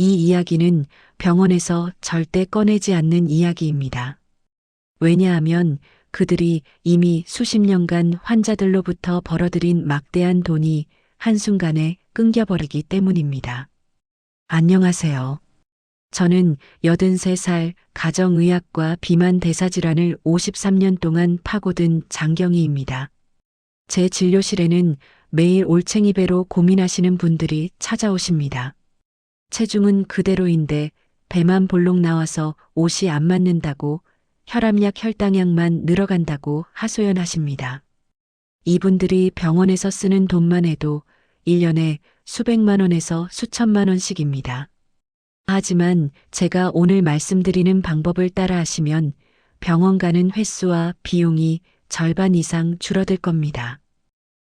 이 이야기는 병원에서 절대 꺼내지 않는 이야기입니다. 왜냐하면 그들이 이미 수십 년간 환자들로부터 벌어들인 막대한 돈이 한순간에 끊겨버리기 때문입니다. 안녕하세요. 저는 83살 가정의학과 비만 대사질환을 53년 동안 파고든 장경희입니다. 제 진료실에는 매일 올챙이 배로 고민하시는 분들이 찾아오십니다. 체중은 그대로인데 배만 볼록 나와서 옷이 안 맞는다고 혈압약 혈당약만 늘어간다고 하소연하십니다. 이분들이 병원에서 쓰는 돈만 해도 1년에 수백만 원에서 수천만 원씩입니다. 하지만 제가 오늘 말씀드리는 방법을 따라 하시면 병원 가는 횟수와 비용이 절반 이상 줄어들 겁니다.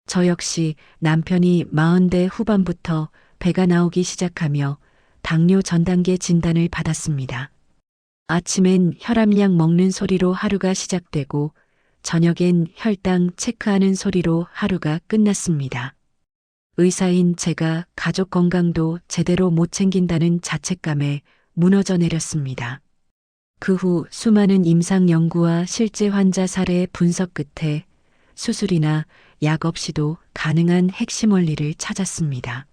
저 역시 남편이 40대 후반부터 배가 나오기 시작하며 당뇨 전 단계 진단을 받았습니다. 아침엔 혈압약 먹는 소리로 하루가 시작되고 저녁엔 혈당 체크하는 소리로 하루가 끝났습니다. 의사인 제가 가족 건강도 제대로 못 챙긴다는 자책감에 무너져 내렸습니다. 그 후 수많은 임상 연구와 실제 환자 사례 분석 끝에 수술이나 약 없이도 가능한 핵심 원리를 찾았습니다.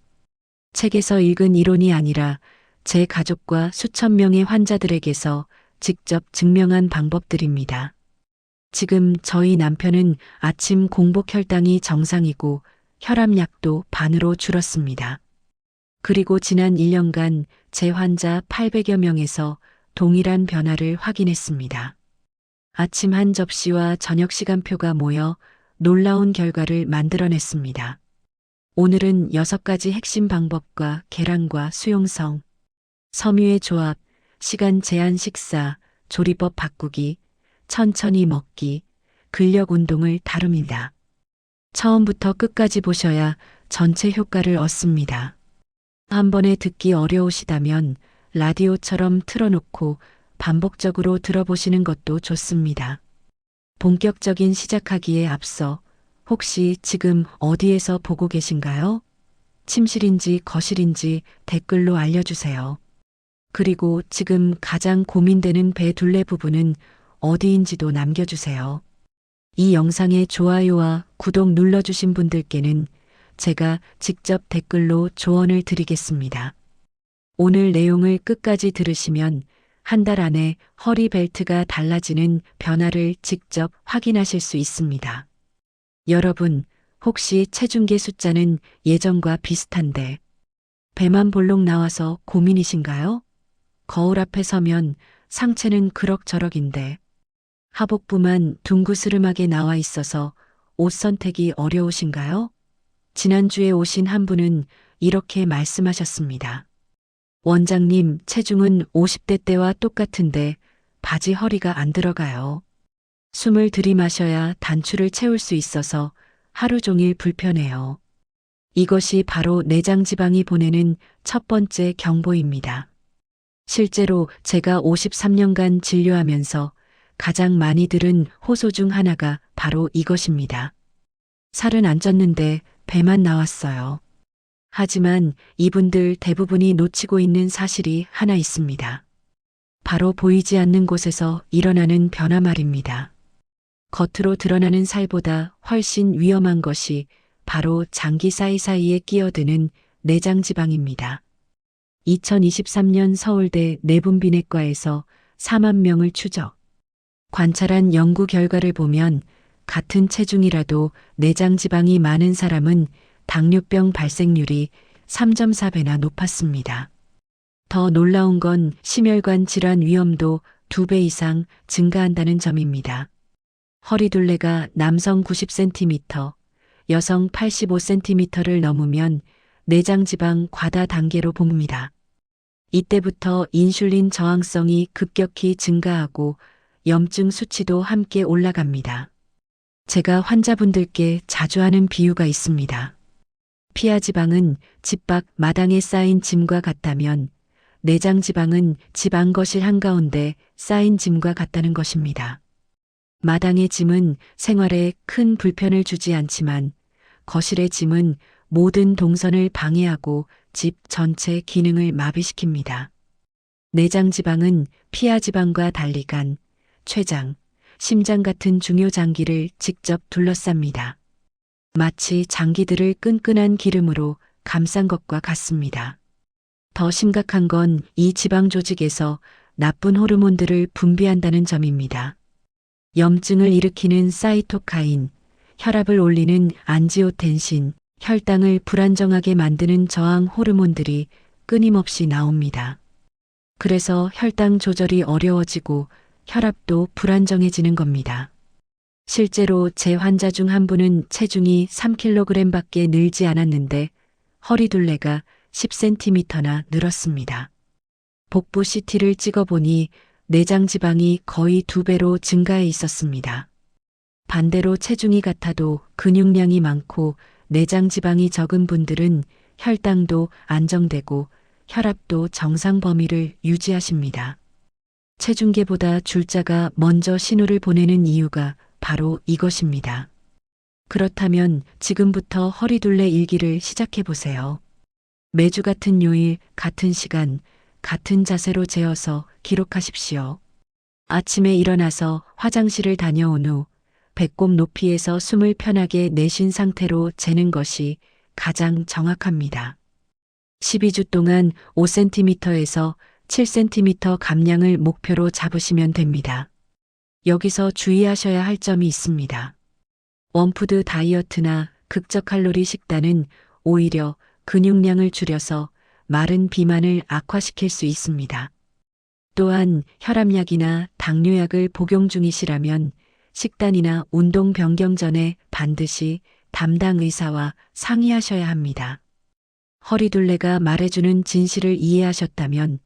책에서 읽은 이론이 아니라 제 가족과 수천 명의 환자들에게서 직접 증명한 방법들입니다. 지금 저희 남편은 아침 공복 혈당이 정상이고 혈압약도 반으로 줄었습니다. 그리고 지난 1년간 제 환자 800여 명에서 동일한 변화를 확인했습니다. 아침 한 접시와 저녁 시간표가 모여 놀라운 결과를 만들어냈습니다. 오늘은 6가지 핵심 방법과 계란과 수용성, 섬유의 조합, 시간 제한 식사, 조리법 바꾸기, 천천히 먹기, 근력 운동을 다룹니다. 처음부터 끝까지 보셔야 전체 효과를 얻습니다. 한 번에 듣기 어려우시다면 라디오처럼 틀어놓고 반복적으로 들어보시는 것도 좋습니다. 본격적인 시작하기에 앞서 혹시 지금 어디에서 보고 계신가요? 침실인지 거실인지 댓글로 알려주세요. 그리고 지금 가장 고민되는 배 둘레 부분은 어디인지도 남겨주세요. 이 영상에 좋아요와 구독 눌러주신 분들께는 제가 직접 댓글로 조언을 드리겠습니다. 오늘 내용을 끝까지 들으시면 한 달 안에 허리 벨트가 달라지는 변화를 직접 확인하실 수 있습니다. 여러분, 혹시 체중계 숫자는 예전과 비슷한데 배만 볼록 나와서 고민이신가요? 거울 앞에 서면 상체는 그럭저럭인데 하복부만 둥그스름하게 나와 있어서 옷 선택이 어려우신가요? 지난주에 오신 한 분은 이렇게 말씀하셨습니다. 원장님, 체중은 50대 때와 똑같은데 바지 허리가 안 들어가요. 숨을 들이마셔야 단추를 채울 수 있어서 하루 종일 불편해요. 이것이 바로 내장 지방이 보내는 첫 번째 경보입니다. 실제로 제가 53년간 진료하면서 가장 많이 들은 호소 중 하나가 바로 이것입니다. 살은 안 쪘는데 배만 나왔어요. 하지만 이분들 대부분이 놓치고 있는 사실이 하나 있습니다. 바로 보이지 않는 곳에서 일어나는 변화 말입니다. 겉으로 드러나는 살보다 훨씬 위험한 것이 바로 장기 사이사이에 끼어드는 내장 지방입니다. 2023년 서울대 내분비내과에서 4만 명을 추적. 관찰한 연구 결과를 보면 같은 체중이라도 내장 지방이 많은 사람은 당뇨병 발생률이 3.4배나 높았습니다. 더 놀라운 건 심혈관 질환 위험도 2배 이상 증가한다는 점입니다. 허리둘레가 남성 90cm, 여성 85cm를 넘으면 내장 지방 과다 단계로 봅니다. 이때부터 인슐린 저항성이 급격히 증가하고 염증 수치도 함께 올라갑니다. 제가 환자분들께 자주 하는 비유가 있습니다. 피하 지방은 집 밖 마당에 쌓인 짐과 같다면 내장 지방은 집 안 거실 한가운데 쌓인 짐과 같다는 것입니다. 마당의 짐은 생활에 큰 불편을 주지 않지만 거실의 짐은 모든 동선을 방해하고 집 전체 기능을 마비시킵니다. 내장 지방은 피하 지방과 달리 간, 췌장, 심장 같은 중요 장기를 직접 둘러쌉니다. 마치 장기들을 끈끈한 기름으로 감싼 것과 같습니다. 더 심각한 건 이 지방 조직에서 나쁜 호르몬들을 분비한다는 점입니다. 염증을 일으키는 사이토카인, 혈압을 올리는 안지오텐신, 혈당을 불안정하게 만드는 저항 호르몬들이 끊임없이 나옵니다. 그래서 혈당 조절이 어려워지고 혈압도 불안정해지는 겁니다. 실제로 제 환자 중 한 분은 체중이 3kg밖에 늘지 않았는데 허리둘레가 10cm나 늘었습니다. 복부 CT를 찍어보니 내장 지방이 거의 두 배로 증가해 있었습니다. 반대로 체중이 같아도 근육량이 많고 내장 지방이 적은 분들은 혈당도 안정되고 혈압도 정상 범위를 유지하십니다. 체중계보다 줄자가 먼저 신호를 보내는 이유가 바로 이것입니다. 그렇다면 지금부터 허리둘레 일기를 시작해 보세요. 매주 같은 요일, 같은 시간, 같은 자세로 재어서 기록하십시오. 아침에 일어나서 화장실을 다녀온 후 배꼽 높이에서 숨을 편하게 내쉰 상태로 재는 것이 가장 정확합니다. 12주 동안 5cm에서 7cm 감량을 목표로 잡으시면 됩니다. 여기서 주의하셔야 할 점이 있습니다. 원푸드 다이어트나 극적 칼로리 식단은 오히려 근육량을 줄여서 마른 비만을 악화시킬 수 있습니다. 또한 혈압약이나 당뇨약을 복용 중이시라면 식단이나 운동 변경 전에 반드시 담당 의사와 상의하셔야 합니다. 허리둘레가 말해주는 진실을 이해하셨다면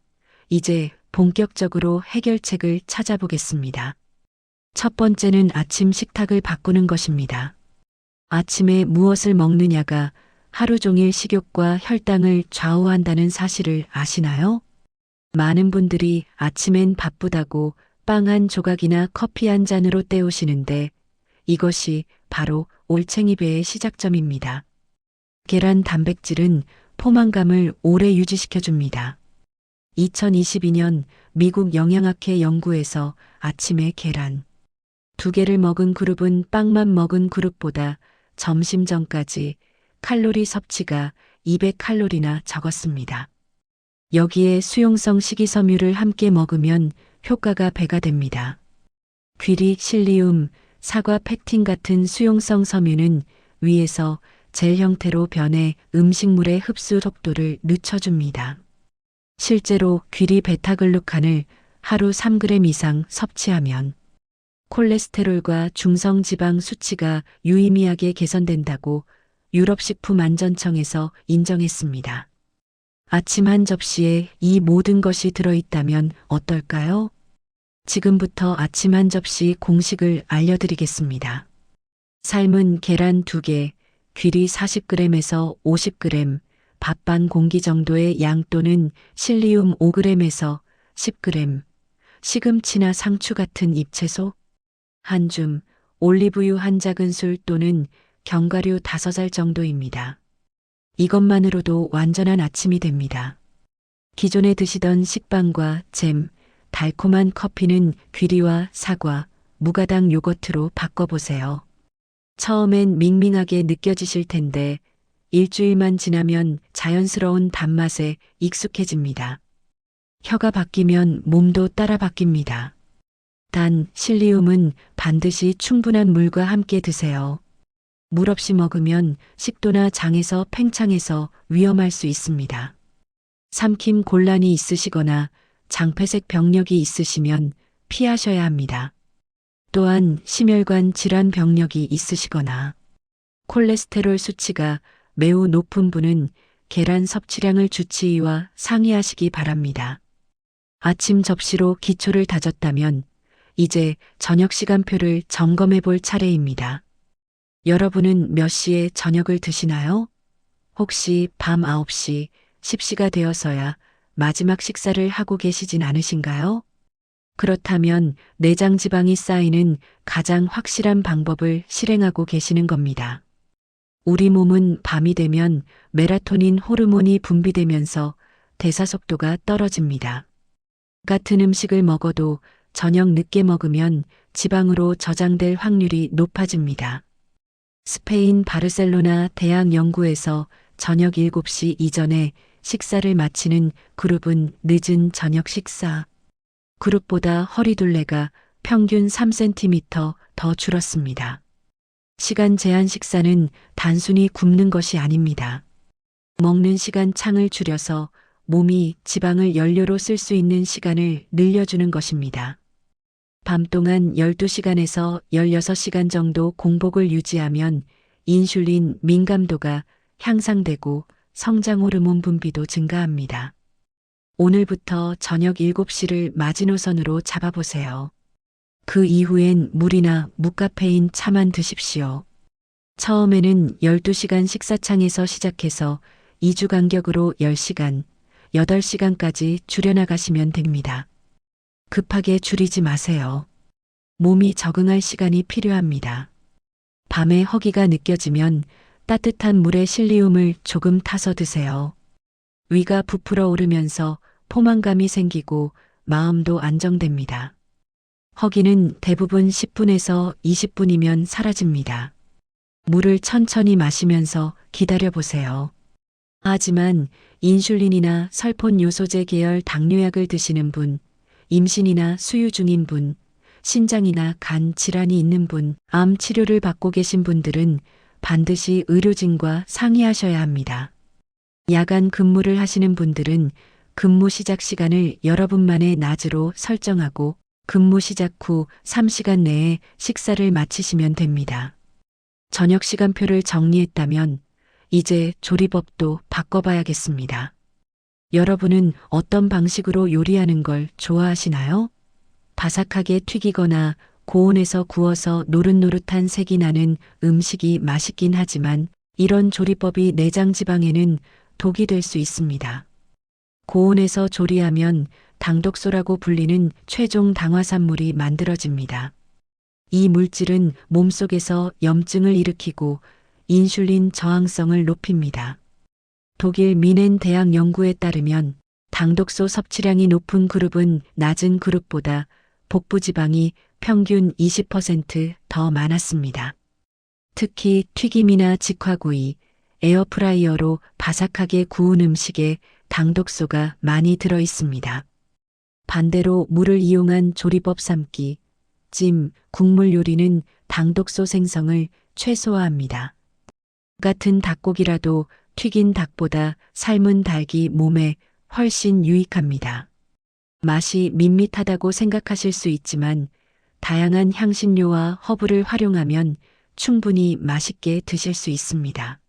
이제 본격적으로 해결책을 찾아보겠습니다. 첫 번째는 아침 식탁을 바꾸는 것입니다. 아침에 무엇을 먹느냐가 하루 종일 식욕과 혈당을 좌우한다는 사실을 아시나요? 많은 분들이 아침엔 바쁘다고 빵 한 조각이나 커피 한 잔으로 때우시는데 이것이 바로 올챙이 배의 시작점입니다. 계란 단백질은 포만감을 오래 유지시켜줍니다. 2022년 미국 영양학회 연구에서 아침에 계란 두 개를 먹은 그룹은 빵만 먹은 그룹보다 점심 전까지 칼로리 섭취가 200칼로리나 적었습니다. 여기에 수용성 식이섬유를 함께 먹으면 효과가 배가 됩니다. 귀리, 실리움, 사과 팩틴 같은 수용성 섬유는 위에서 젤 형태로 변해 음식물의 흡수 속도를 늦춰줍니다. 실제로 귀리 베타글루칸을 하루 3g 이상 섭취하면 콜레스테롤과 중성 지방 수치가 유의미하게 개선된다고 유럽식품안전청에서 인정했습니다. 아침 한 접시에 이 모든 것이 들어있다면 어떨까요? 지금부터 아침 한 접시 공식을 알려드리겠습니다. 삶은 계란 2개, 귀리 40g에서 50g, 밥 반 공기 정도의 양 또는 실리움 5g에서 10g, 시금치나 상추 같은 잎채소, 한 줌, 올리브유 한 작은술 또는 견과류 5알 정도입니다. 이것만으로도 완전한 아침이 됩니다. 기존에 드시던 식빵과 잼, 달콤한 커피는 귀리와 사과, 무가당 요거트로 바꿔보세요. 처음엔 밍밍하게 느껴지실 텐데 일주일만 지나면 자연스러운 단맛에 익숙해집니다. 혀가 바뀌면 몸도 따라 바뀝니다. 단 실리움은 반드시 충분한 물과 함께 드세요. 물 없이 먹으면 식도나 장에서 팽창해서 위험할 수 있습니다. 삼킴 곤란이 있으시거나 장폐색 병력이 있으시면 피하셔야 합니다. 또한 심혈관 질환 병력이 있으시거나 콜레스테롤 수치가 매우 높은 분은 계란 섭취량을 주치의와 상의하시기 바랍니다. 아침 접시로 기초를 다졌다면 이제 저녁 시간표를 점검해 볼 차례입니다. 여러분은 몇 시에 저녁을 드시나요? 혹시 밤 9시, 10시가 되어서야 마지막 식사를 하고 계시진 않으신가요? 그렇다면 내장 지방이 쌓이는 가장 확실한 방법을 실행하고 계시는 겁니다. 우리 몸은 밤이 되면 메라토닌 호르몬이 분비되면서 대사 속도가 떨어집니다. 같은 음식을 먹어도 저녁 늦게 먹으면 지방으로 저장될 확률이 높아집니다. 스페인 바르셀로나 대학 연구에서 저녁 7시 이전에 식사를 마치는 그룹은 늦은 저녁 식사. 그룹보다 허리둘레가 평균 3cm 더 줄었습니다. 시간 제한 식사는 단순히 굶는 것이 아닙니다. 먹는 시간 창을 줄여서 몸이 지방을 연료로 쓸 수 있는 시간을 늘려주는 것입니다. 밤 동안 12시간에서 16시간 정도 공복을 유지하면 인슐린 민감도가 향상되고 성장 호르몬 분비도 증가합니다. 오늘부터 저녁 7시를 마지노선으로 잡아보세요. 그 이후엔 물이나 무카페인 차만 드십시오. 처음에는 12시간 식사창에서 시작해서 2주 간격으로 10시간, 8시간까지 줄여나가시면 됩니다. 급하게 줄이지 마세요. 몸이 적응할 시간이 필요합니다. 밤에 허기가 느껴지면 따뜻한 물에 실리움을 조금 타서 드세요. 위가 부풀어 오르면서 포만감이 생기고 마음도 안정됩니다. 허기는 대부분 10분에서 20분이면 사라집니다. 물을 천천히 마시면서 기다려 보세요. 하지만 인슐린이나 설폰 요소제 계열 당뇨약을 드시는 분, 임신이나 수유 중인 분, 신장이나 간 질환이 있는 분, 암 치료를 받고 계신 분들은 반드시 의료진과 상의하셔야 합니다. 야간 근무를 하시는 분들은 근무 시작 시간을 여러분만의 낮으로 설정하고 근무 시작 후 3시간 내에 식사를 마치시면 됩니다. 저녁 시간표를 정리했다면 이제 조리법도 바꿔봐야겠습니다. 여러분은 어떤 방식으로 요리하는 걸 좋아하시나요? 바삭하게 튀기거나 고온에서 구워서 노릇노릇한 색이 나는 음식이 맛있긴 하지만 이런 조리법이 내장 지방에는 독이 될 수 있습니다. 고온에서 조리하면 당독소라고 불리는 최종 당화산물이 만들어집니다. 이 물질은 몸속에서 염증을 일으키고 인슐린 저항성을 높입니다. 독일 미넨 대학 연구에 따르면 당독소 섭취량이 높은 그룹은 낮은 그룹보다 복부 지방이 평균 20%더 많았습니다. 특히 튀김이나 직화구이, 에어프라이어로 바삭하게 구운 음식에 당독소가 많이 들어 있습니다. 반대로 물을 이용한 조리법 삶기, 찜, 국물 요리는 당독소 생성을 최소화합니다. 같은 닭고기라도 튀긴 닭보다 삶은 닭이 몸에 훨씬 유익합니다. 맛이 밋밋하다고 생각하실 수 있지만 다양한 향신료와 허브를 활용하면 충분히 맛있게 드실 수 있습니다.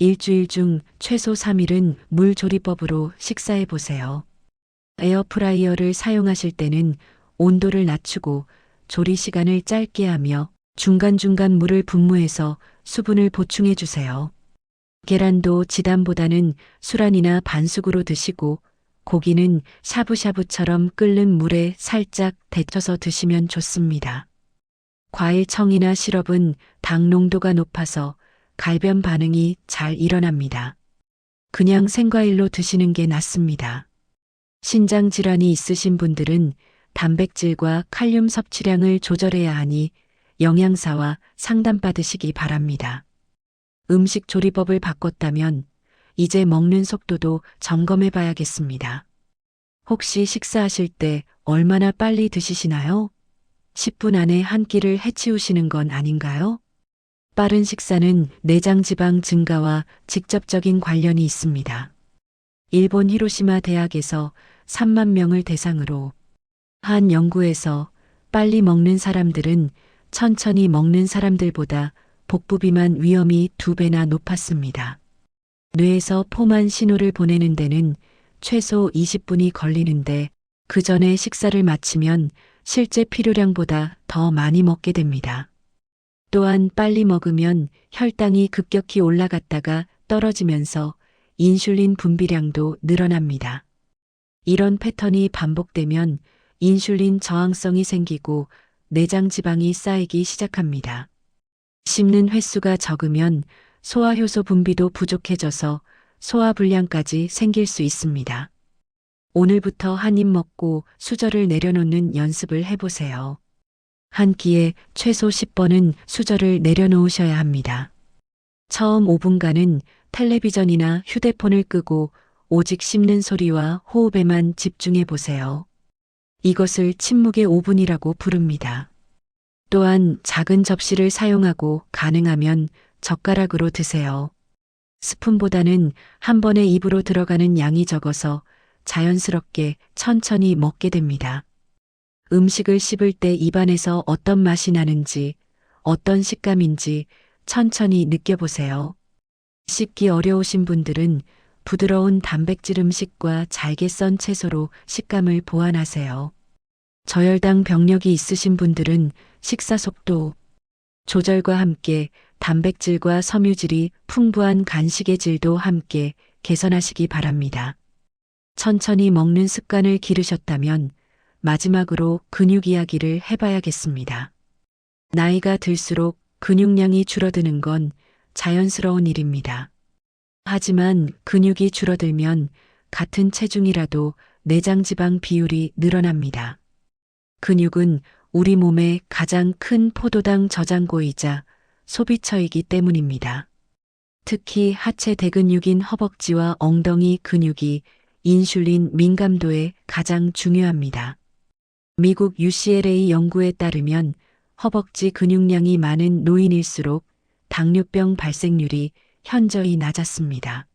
일주일 중 최소 3일은 물 조리법으로 식사해 보세요. 에어프라이어를 사용하실 때는 온도를 낮추고 조리 시간을 짧게 하며 중간중간 물을 분무해서 수분을 보충해 주세요. 계란도 지단보다는 수란이나 반숙으로 드시고 고기는 샤브샤브처럼 끓는 물에 살짝 데쳐서 드시면 좋습니다. 과일 청이나 시럽은 당 농도가 높아서 갈변 반응이 잘 일어납니다. 그냥 생과일로 드시는 게 낫습니다. 신장 질환이 있으신 분들은 단백질과 칼륨 섭취량을 조절해야 하니 영양사와 상담받으시기 바랍니다. 음식 조리법을 바꿨다면 이제 먹는 속도도 점검해 봐야겠습니다. 혹시 식사하실 때 얼마나 빨리 드시시나요? 10분 안에 한 끼를 해치우시는 건 아닌가요? 빠른 식사는 내장 지방 증가와 직접적인 관련이 있습니다. 일본 히로시마 대학에서 3만 명을 대상으로 한 연구에서 빨리 먹는 사람들은 천천히 먹는 사람들보다 복부 비만 위험이 두 배나 높았습니다. 뇌에서 포만 신호를 보내는 데는 최소 20분이 걸리는데 그 전에 식사를 마치면 실제 필요량보다 더 많이 먹게 됩니다. 또한 빨리 먹으면 혈당이 급격히 올라갔다가 떨어지면서 인슐린 분비량도 늘어납니다. 이런 패턴이 반복되면 인슐린 저항성이 생기고 내장 지방이 쌓이기 시작합니다. 씹는 횟수가 적으면 소화효소 분비도 부족해져서 소화불량까지 생길 수 있습니다. 오늘부터 한 입 먹고 수저를 내려놓는 연습을 해보세요. 한 끼에 최소 10번은 수저를 내려놓으셔야 합니다. 처음 5분간은 텔레비전이나 휴대폰을 끄고 오직 씹는 소리와 호흡에만 집중해 보세요. 이것을 침묵의 5분이라고 부릅니다. 또한 작은 접시를 사용하고 가능하면 젓가락으로 드세요. 스푼보다는 한 번에 입으로 들어가는 양이 적어서 자연스럽게 천천히 먹게 됩니다. 음식을 씹을 때 입안에서 어떤 맛이 나는지, 어떤 식감인지 천천히 느껴보세요. 씹기 어려우신 분들은 부드러운 단백질 음식과 잘게 썬 채소로 식감을 보완하세요. 저혈당 병력이 있으신 분들은 식사 속도 조절과 함께 단백질과 섬유질이 풍부한 간식의 질도 함께 개선하시기 바랍니다. 천천히 먹는 습관을 기르셨다면 마지막으로 근육 이야기를 해봐야겠습니다. 나이가 들수록 근육량이 줄어드는 건 자연스러운 일입니다. 하지만 근육이 줄어들면 같은 체중이라도 내장 지방 비율이 늘어납니다. 근육은 우리 몸의 가장 큰 포도당 저장고이자 소비처이기 때문입니다. 특히 하체 대근육인 허벅지와 엉덩이 근육이 인슐린 민감도에 가장 중요합니다. 미국 UCLA 연구에 따르면 허벅지 근육량이 많은 노인일수록 당뇨병 발생률이 현저히 낮았습니다.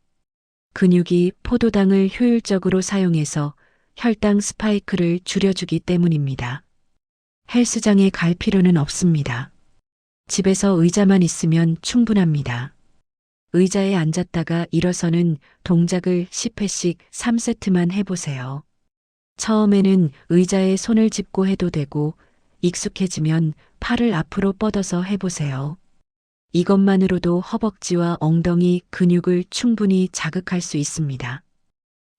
근육이 포도당을 효율적으로 사용해서 혈당 스파이크를 줄여주기 때문입니다. 헬스장에 갈 필요는 없습니다. 집에서 의자만 있으면 충분합니다. 의자에 앉았다가 일어서는 동작을 10회씩 3세트만 해보세요. 처음에는 의자에 손을 짚고 해도 되고 익숙해지면 팔을 앞으로 뻗어서 해보세요. 이것만으로도 허벅지와 엉덩이 근육을 충분히 자극할 수 있습니다.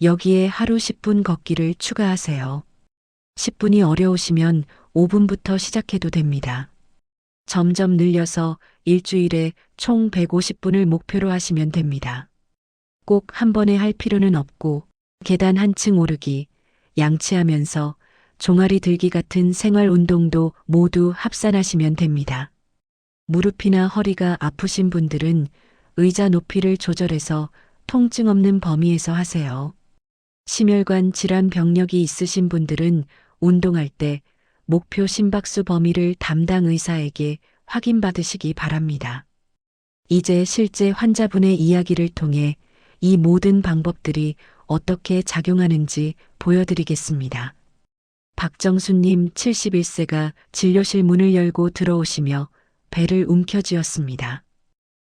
여기에 하루 10분 걷기를 추가하세요. 10분이 어려우시면 5분부터 시작해도 됩니다. 점점 늘려서 일주일에 총 150분을 목표로 하시면 됩니다. 꼭 한 번에 할 필요는 없고 계단 한층 오르기, 양치하면서 종아리 들기 같은 생활 운동도 모두 합산하시면 됩니다. 무릎이나 허리가 아프신 분들은 의자 높이를 조절해서 통증 없는 범위에서 하세요. 심혈관 질환 병력이 있으신 분들은 운동할 때 목표 심박수 범위를 담당 의사에게 확인받으시기 바랍니다. 이제 실제 환자분의 이야기를 통해 이 모든 방법들이 어떻게 작용하는지 보여드리겠습니다. 박정수님 71세가 진료실 문을 열고 들어오시며 배를 움켜쥐었습니다.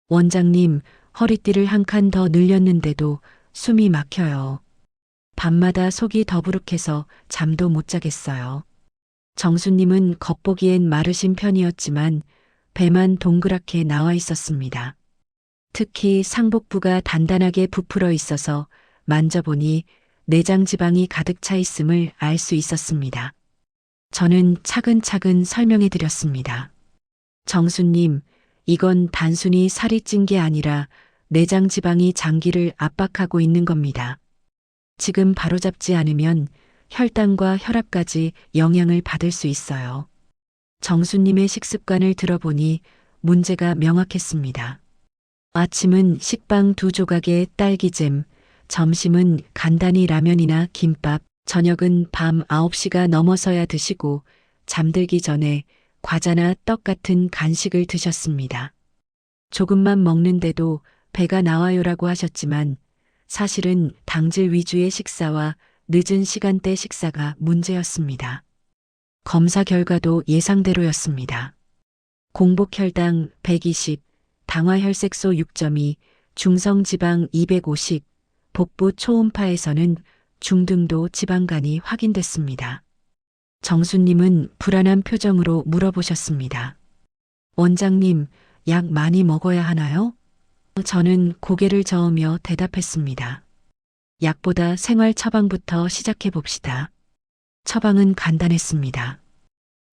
원장님, 허리띠를 한 칸 더 늘렸는데도 숨이 막혀요. 밤마다 속이 더부룩해서 잠도 못 자겠어요. 정수님은 겉보기엔 마르신 편이었지만 배만 동그랗게 나와 있었습니다. 특히 상복부가 단단하게 부풀어 있어서 만져보니 내장 지방이 가득 차 있음을 알 수 있었습니다. 저는 차근차근 설명해 드렸습니다. 정수님, 이건 단순히 살이 찐 게 아니라 내장 지방이 장기를 압박하고 있는 겁니다. 지금 바로잡지 않으면 혈당과 혈압까지 영향을 받을 수 있어요. 정수님의 식습관을 들어보니 문제가 명확했습니다. 아침은 식빵 두 조각에 딸기잼, 점심은 간단히 라면이나 김밥, 저녁은 밤 9시가 넘어서야 드시고 잠들기 전에 과자나 떡 같은 간식을 드셨습니다. 조금만 먹는데도 배가 나와요라고 하셨지만 사실은 당질 위주의 식사와 늦은 시간대 식사가 문제였습니다. 검사 결과도 예상대로였습니다. 공복혈당 120, 당화혈색소 6.2, 중성지방 250, 복부 초음파에서는 중등도 지방간이 확인됐습니다. 정수님은 불안한 표정으로 물어보셨습니다. 원장님, 약 많이 먹어야 하나요? 저는 고개를 저으며 대답했습니다. 약보다 생활 처방부터 시작해 봅시다. 처방은 간단했습니다.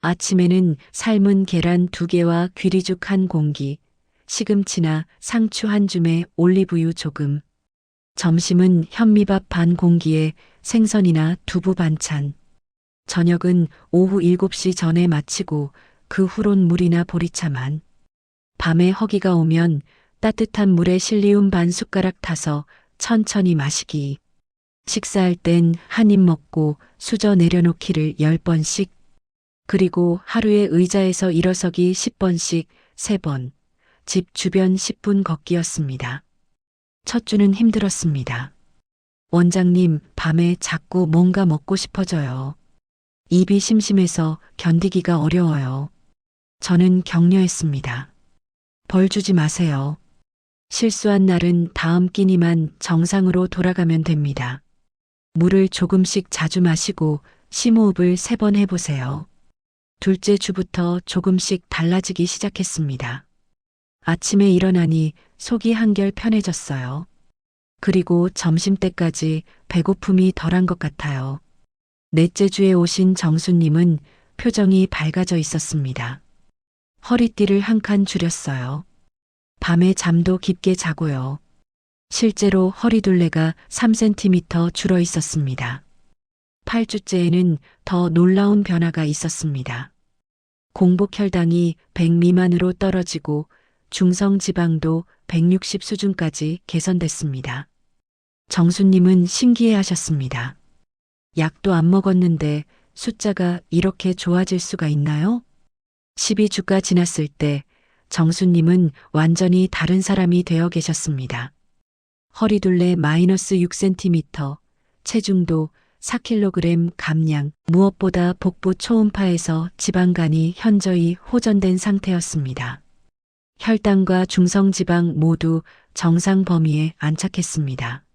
아침에는 삶은 계란 두 개와 귀리죽 한 공기, 시금치나 상추 한 줌에 올리브유 조금. 점심은 현미밥 반 공기에 생선이나 두부 반찬. 저녁은 오후 7시 전에 마치고 그 후론 물이나 보리차만. 밤에 허기가 오면 따뜻한 물에 실리움 반 숟가락 타서 천천히 마시기. 식사할 땐 한 입 먹고 수저 내려놓기를 10번씩. 그리고 하루에 의자에서 일어서기 10번씩 3번. 집 주변 10분 걷기였습니다. 첫 주는 힘들었습니다. 원장님, 밤에 자꾸 뭔가 먹고 싶어져요. 입이 심심해서 견디기가 어려워요. 저는 격려했습니다. 벌 주지 마세요. 실수한 날은 다음 끼니만 정상으로 돌아가면 됩니다. 물을 조금씩 자주 마시고 심호흡을 세 번 해보세요. 둘째 주부터 조금씩 달라지기 시작했습니다. 아침에 일어나니 속이 한결 편해졌어요. 그리고 점심 때까지 배고픔이 덜한 것 같아요. 넷째 주에 오신 정수님은 표정이 밝아져 있었습니다. 허리띠를 한 칸 줄였어요. 밤에 잠도 깊게 자고요. 실제로 허리둘레가 3cm 줄어 있었습니다. 8주째에는 더 놀라운 변화가 있었습니다. 공복 혈당이 100 미만으로 떨어지고 중성 지방도 160 수준까지 개선됐습니다. 정수님은 신기해 하셨습니다. 약도 안 먹었는데 숫자가 이렇게 좋아질 수가 있나요? 12주가 지났을 때 정수님은 완전히 다른 사람이 되어 계셨습니다. 허리둘레 마이너스 6cm, 체중도 4kg 감량, 무엇보다 복부 초음파에서 지방간이 현저히 호전된 상태였습니다. 혈당과 중성지방 모두 정상 범위에 안착했습니다.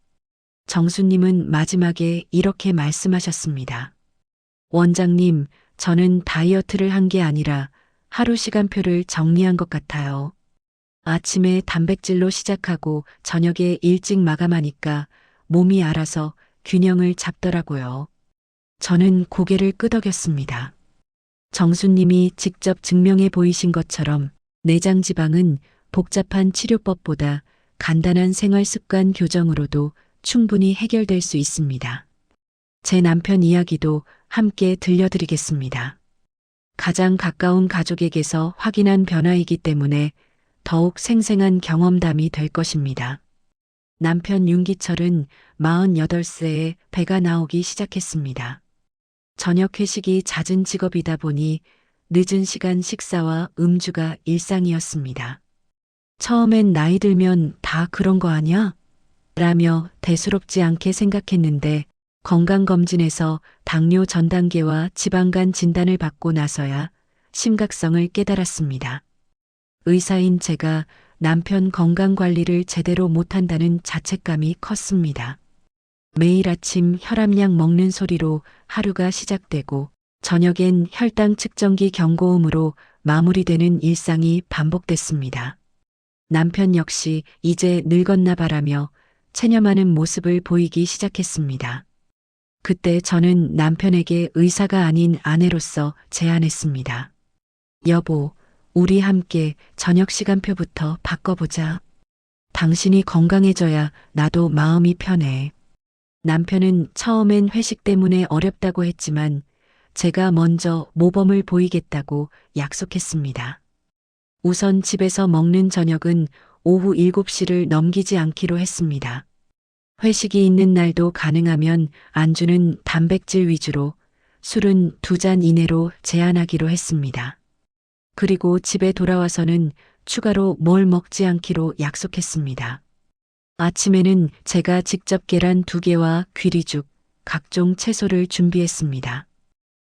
정수님은 마지막에 이렇게 말씀하셨습니다. 원장님, 저는 다이어트를 한 게 아니라 하루 시간표를 정리한 것 같아요. 아침에 단백질로 시작하고 저녁에 일찍 마감하니까 몸이 알아서 균형을 잡더라고요. 저는 고개를 끄덕였습니다. 정수님이 직접 증명해 보이신 것처럼 내장 지방은 복잡한 치료법보다 간단한 생활 습관 교정으로도 충분히 해결될 수 있습니다. 제 남편 이야기도 함께 들려드리겠습니다. 가장 가까운 가족에게서 확인한 변화이기 때문에 더욱 생생한 경험담이 될 것입니다. 남편 윤기철은 48세에 배가 나오기 시작했습니다. 저녁 회식이 잦은 직업이다 보니 늦은 시간 식사와 음주가 일상이었습니다. 처음엔 나이 들면 다 그런 거 아냐? 라며 대수롭지 않게 생각했는데 건강검진에서 당뇨 전 단계와 지방간 진단을 받고 나서야 심각성을 깨달았습니다. 의사인 제가 남편 건강 관리를 제대로 못한다는 자책감이 컸습니다. 매일 아침 혈압약 먹는 소리로 하루가 시작되고 저녁엔 혈당 측정기 경고음으로 마무리되는 일상이 반복됐습니다. 남편 역시 이제 늙었나 바라며 체념하는 모습을 보이기 시작했습니다. 그때 저는 남편에게 의사가 아닌 아내로서 제안했습니다. 여보, 우리 함께 저녁 시간표부터 바꿔보자. 당신이 건강해져야 나도 마음이 편해. 남편은 처음엔 회식 때문에 어렵다고 했지만 제가 먼저 모범을 보이겠다고 약속했습니다. 우선 집에서 먹는 저녁은 오후 7시를 넘기지 않기로 했습니다. 회식이 있는 날도 가능하면 안주는 단백질 위주로 술은 두 잔 이내로 제한하기로 했습니다. 그리고 집에 돌아와서는 추가로 뭘 먹지 않기로 약속했습니다. 아침에는 제가 직접 계란 두 개와 귀리죽, 각종 채소를 준비했습니다.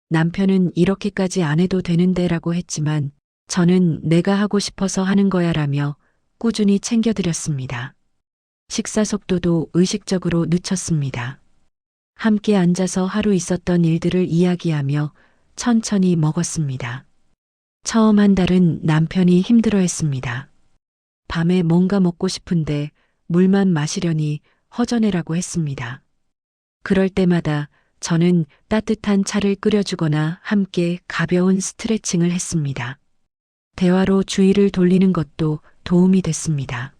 남편은 이렇게까지 안 해도 되는데라고 했지만 저는 내가 하고 싶어서 하는 거야 라며 꾸준히 챙겨드렸습니다. 식사 속도도 의식적으로 늦췄습니다. 함께 앉아서 하루 있었던 일들을 이야기하며 천천히 먹었습니다. 처음 한 달은 남편이 힘들어 했습니다. 밤에 뭔가 먹고 싶은데 물만 마시려니 허전해라고 했습니다. 그럴 때마다 저는 따뜻한 차를 끓여주거나 함께 가벼운 스트레칭을 했습니다. 대화로 주의를 돌리는 것도 도움이 됐습니다.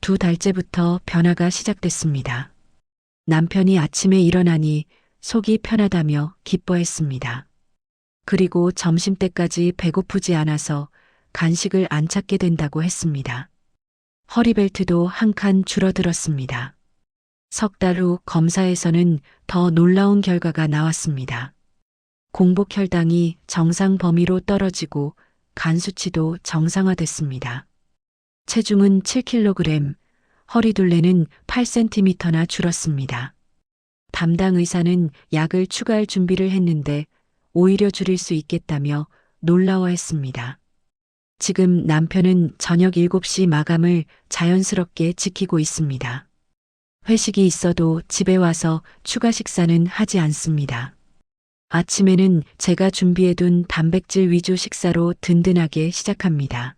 두 달째부터 변화가 시작됐습니다. 남편이 아침에 일어나니 속이 편하다며 기뻐했습니다. 그리고 점심 때까지 배고프지 않아서 간식을 안 찾게 된다고 했습니다. 허리벨트도 한 칸 줄어들었습니다. 석 달 후 검사에서는 더 놀라운 결과가 나왔습니다. 공복 혈당이 정상 범위로 떨어지고 간 수치도 정상화됐습니다. 체중은 7kg, 허리둘레는 8cm나 줄었습니다. 담당 의사는 약을 추가할 준비를 했는데 오히려 줄일 수 있겠다며 놀라워했습니다. 지금 남편은 저녁 7시 마감을 자연스럽게 지키고 있습니다. 회식이 있어도 집에 와서 추가 식사는 하지 않습니다. 아침에는 제가 준비해둔 단백질 위주 식사로 든든하게 시작합니다.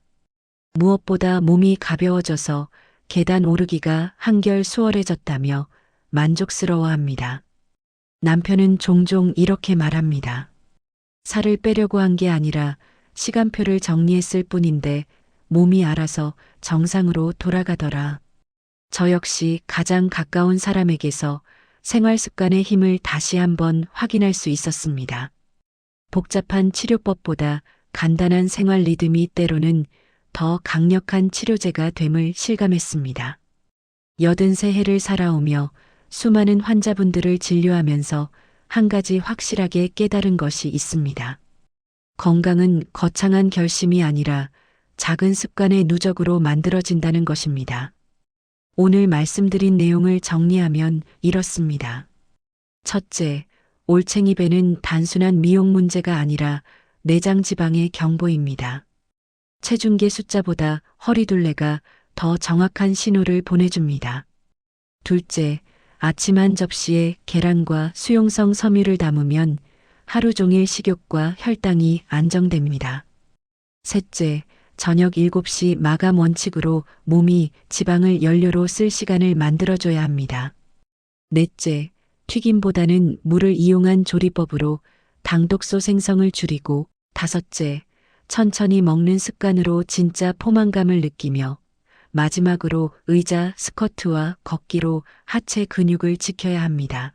무엇보다 몸이 가벼워져서 계단 오르기가 한결 수월해졌다며 만족스러워합니다. 남편은 종종 이렇게 말합니다. 살을 빼려고 한 게 아니라 시간표를 정리했을 뿐인데 몸이 알아서 정상으로 돌아가더라. 저 역시 가장 가까운 사람에게서 생활 습관의 힘을 다시 한번 확인할 수 있었습니다. 복잡한 치료법보다 간단한 생활 리듬이 때로는 더 강력한 치료제가 됨을 실감했습니다. 83해를 살아오며 수많은 환자분들을 진료하면서 한 가지 확실하게 깨달은 것이 있습니다. 건강은 거창한 결심이 아니라 작은 습관의 누적으로 만들어진다는 것입니다. 오늘 말씀드린 내용을 정리하면 이렇습니다. 첫째, 올챙이 배는 단순한 미용 문제가 아니라 내장 지방의 경보입니다. 체중계 숫자보다 허리둘레가 더 정확한 신호를 보내줍니다. 둘째, 아침 한 접시에 계란과 수용성 섬유를 담으면 하루 종일 식욕과 혈당이 안정됩니다. 셋째, 저녁 7시 마감 원칙으로 몸이 지방을 연료로 쓸 시간을 만들어줘야 합니다. 넷째, 튀김보다는 물을 이용한 조리법으로 당독소 생성을 줄이고 다섯째, 천천히 먹는 습관으로 진짜 포만감을 느끼며 마지막으로 의자, 스쿼트와 걷기로 하체 근육을 지켜야 합니다.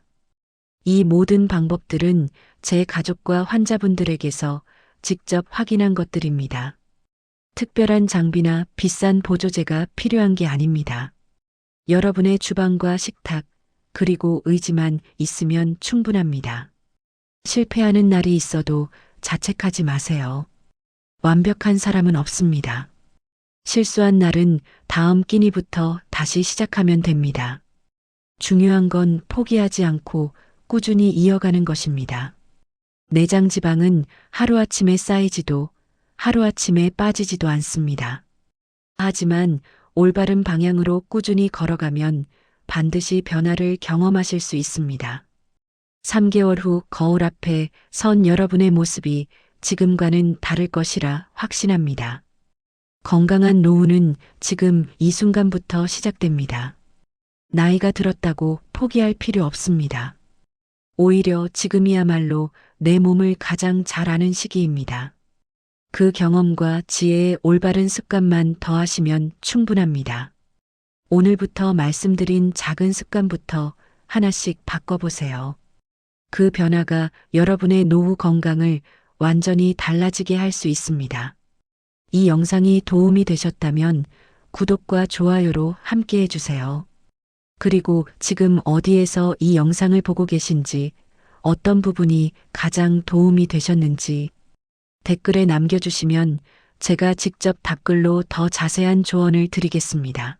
이 모든 방법들은 제 가족과 환자분들에게서 직접 확인한 것들입니다. 특별한 장비나 비싼 보조제가 필요한 게 아닙니다. 여러분의 주방과 식탁, 그리고 의지만 있으면 충분합니다. 실패하는 날이 있어도 자책하지 마세요. 완벽한 사람은 없습니다. 실수한 날은 다음 끼니부터 다시 시작하면 됩니다. 중요한 건 포기하지 않고 꾸준히 이어가는 것입니다. 내장 지방은 하루아침에 쌓이지도 하루아침에 빠지지도 않습니다. 하지만 올바른 방향으로 꾸준히 걸어가면 반드시 변화를 경험하실 수 있습니다. 3개월 후 거울 앞에 선 여러분의 모습이 지금과는 다를 것이라 확신합니다. 건강한 노후는 지금 이 순간부터 시작됩니다. 나이가 들었다고 포기할 필요 없습니다. 오히려 지금이야말로 내 몸을 가장 잘 아는 시기입니다. 그 경험과 지혜의 올바른 습관만 더하시면 충분합니다. 오늘부터 말씀드린 작은 습관부터 하나씩 바꿔보세요. 그 변화가 여러분의 노후 건강을 완전히 달라지게 할 수 있습니다. 이 영상이 도움이 되셨다면 구독과 좋아요로 함께 해주세요. 그리고 지금 어디에서 이 영상을 보고 계신지, 어떤 부분이 가장 도움이 되셨는지 댓글에 남겨주시면 제가 직접 답글로 더 자세한 조언을 드리겠습니다.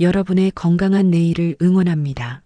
여러분의 건강한 내일을 응원합니다.